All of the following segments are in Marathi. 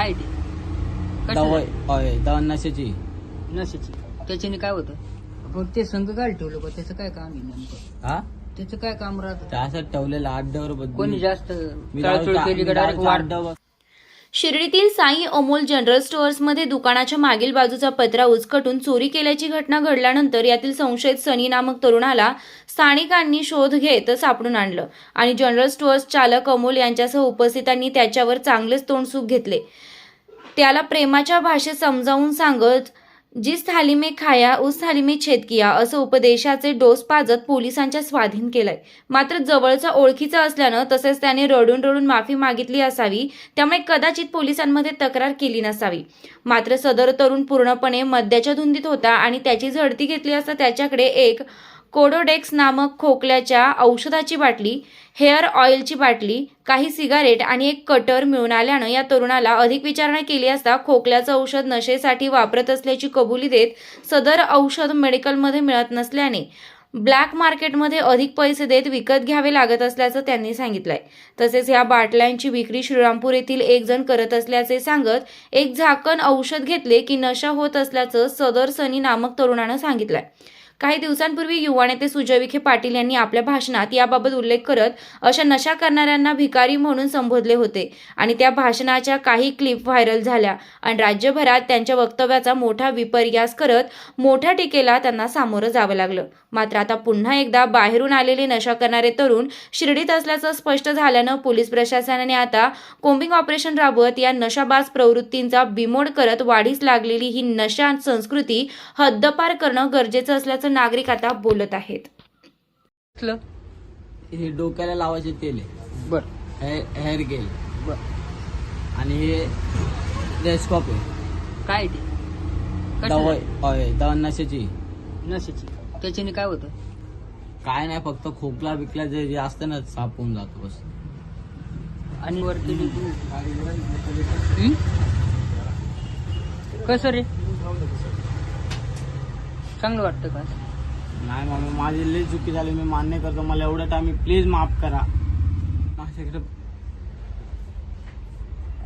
काय ते? दवाई दवा नशेची. नशेची. त्याच्याने काय होतं? पण ते संघ काय ठेवलं बा त्याचं काय काम आहे नेमकं? हा? त्याचं काय काम राहतं? ते असं ठेवलेलं अड्ड्यावर बदलून. कोणी जास्त मी चाळचूळ दारूचा- केली का डायरेक्ट वाढ? शिर्डीतील साई अमोल जनरल स्टोअर्समध्ये दुकानाच्या मागील बाजूचा पत्रा उचकटून चोरी केल्याची घटना घडल्यानंतर यातील संशयित सनी नामक तरुणाला स्थानिकांनी शोध घेत सापडून आणलं आणि जनरल स्टोअर्स चालक अमोल यांच्यासह उपस्थितांनी त्याच्यावर चांगलेच तोंडसूक घेतले. त्याला प्रेमाच्या भाषेत समजावून सांगत जिस थाली में खाया उस थाली में छेद किया असं उपदेशाचे डोस पाजत पोलिसांच्या स्वाधीन केलंय. मात्र जवळचा ओळखीचा असल्यानं तसेच त्याने रडून रडून माफी मागितली असावी त्यामुळे कदाचित पोलिसांमध्ये तक्रार केली नसावी. मात्र सदर तरुण पूर्णपणे मद्याच्या धुंदीत होता आणि त्याची झडती घेतली असता त्याच्याकडे एक कोडोडेक्स नामक खोकल्याच्या औषधाची बाटली हेअर ऑइलची बाटली काही सिगारेट आणि एक कटर मिळून आल्यानं या तरुणाला अधिक विचारणा केली असता खोकल्याचं औषध नशेसाठी वापरत असल्याची कबुली देत सदर औषध मेडिकलमध्ये मिळत नसल्याने ब्लॅक मार्केटमध्ये अधिक पैसे देत विकत घ्यावे लागत असल्याचं त्यांनी सांगितलंय. तसेच या बाटल्यांची विक्री श्रीरामपूर येथील एक जण करत असल्याचे सांगत एक झाकण औषध घेतले की नशा होत असल्याचं सदर सनी नामक तरुणानं सांगितलंय. काही दिवसांपूर्वी युवा नेते सुजय विखे पाटील यांनी आपल्या भाषणात याबाबत उल्लेख करत अशा नशा करणाऱ्यांना भिकारी म्हणून संबोधले होते. आणि त्या भाषणाच्या काही क्लिप व्हायरल झाल्या आणि राज्यभरात त्यांच्या वक्तव्याचा मोठा विपर्यास करत मोठ्या टीकेला त्यांना सामोरं जावं लागलं. मात्र आता पुन्हा एकदा बाहेरून आलेले नशा करणारे तरुण शिर्डीत असल्याचं स्पष्ट झाल्यानं पोलीस प्रशासनाने आता कोम्बिंग ऑपरेशन राबवत या नशाबाज प्रवृत्तींचा बिमोड करत वाढीस लागलेली ही नशा संस्कृती हद्दपार करणं गरजेचं असल्याचं नागरिक आता बोलत आहेत? हे डोक्याला लावायचे तेल आहे. बर. हे- हेअर गेल बर. आणि हे रेस्कॉप आहे. काय ते? दवाई दवा नशेची. नशेची. त्याच्याने काय होतं? काय नाही फक्त खोकला बिकला जे जे असतं ना साफ होऊन जातो बस. आणि वरती? कसं रे? चांगलं वाटतं का नाही मामा माझी लई चुकी झाली. मी मान्य करतो. मला एवढं टाइम प्लीज माफ करा. माझ्याकडे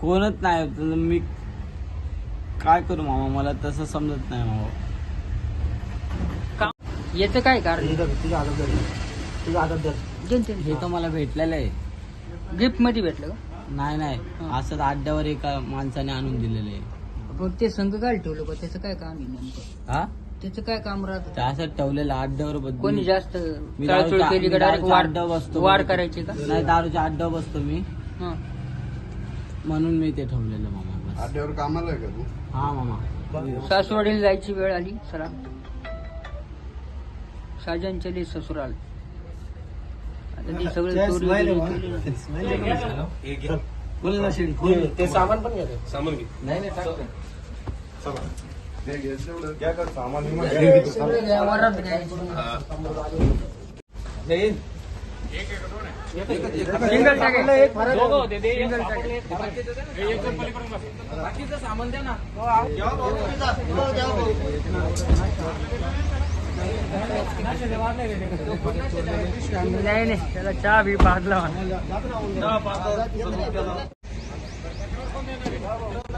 कोणच नाही. तर मी काय करू मामा? मला तसं समजत नाही मामा. का याचं काय कारण? हे तर मला भेटलेलं आहे. गिफ्टमध्ये भेटलं का? नाही नाही. असंच अड्ड्यावर एका माणसाने आणून दिलेलं आहे. पण ते संघ काय ठेवलं त्याचं काय काम आहे नेमकं? हा? त्याचं काय काम राहतं? ते असं ठेवलेलं अड्ड्यावर बदलून- कोणी जास्त मी चाळचूळ दारूच्या- केली का मी डायरेक्ट दारूच्या वाढ बसतो. करायची का? नाही दारूच्या अड्ड्यावर बसतो मी. हं. म्हणून मी ते ठेवलेलं मामा बस. आड्यावर कामाला आहे का तू? हा मामा. सासवडीला जायची वेळ आली सरा. साजन चली ससुराल. आता ती सगळी चोरी बिरी केली ना. ते सामान पण घ्या सामान घे. घे तेवढं. घ्या का सामान बिमान घ्या. सगळं या वरात न्यायचं. सिंगल टाकेल. सिंगल टाकेल. नाही नाही त्याला चहा बी पाजला ए,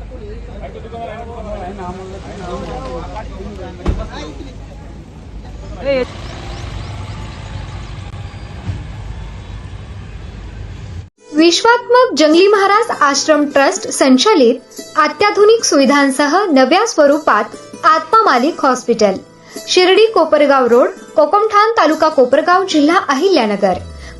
विश्वात्मक जंगली महाराज आश्रम ट्रस्ट संचालित अत्याधुनिक सुविधांसह नव्या स्वरूपात आत्मा मालिक हॉस्पिटल. शिर्डी कोपरगाव रोड कोकमठाण तालुका कोपरगाव जिल्हा अहिल्यानगर.